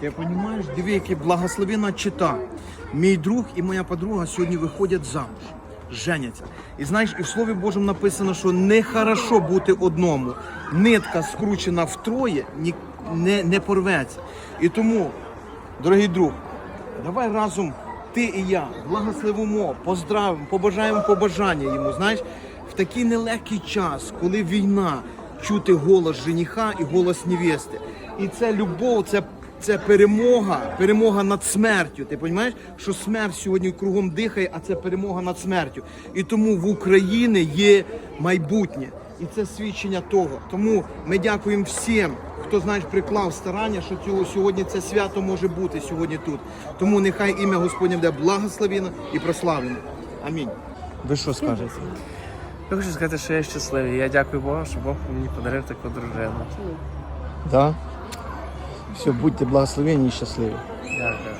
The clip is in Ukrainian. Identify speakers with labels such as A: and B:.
A: Ти розумієш, диви, яка благословена чита. Мій друг і моя подруга сьогодні виходять замуж, женяться. І знаєш, і в Слові Божому написано, що не хорошо бути одному. Нитка скручена втроє, ні, не, не порветься. І тому, дорогий друг, давай разом ти і я благословимо, поздравимо, побажаємо побажання йому. Знаєш, в такий нелегкий час, коли війна, чути голос жениха і голос невести. І це любов, це, це перемога, перемога над смертю. Ти розумієш, що смерть сьогодні кругом дихає, а це перемога над смертю. І тому в Україні є майбутнє. І це свідчення того. Тому ми дякуємо всім, хто знаєш, приклав старання, що цього сьогодні це свято може бути сьогодні тут. Тому нехай ім'я Господнє буде благословено і прославлено. Амінь. Ви що скажете?
B: Я хочу сказати, що я щасливий. Я дякую Богу, що Бог мені подарив таку дружину.
A: Да? Все, будьте благословенны і щасливі.
B: Дякую.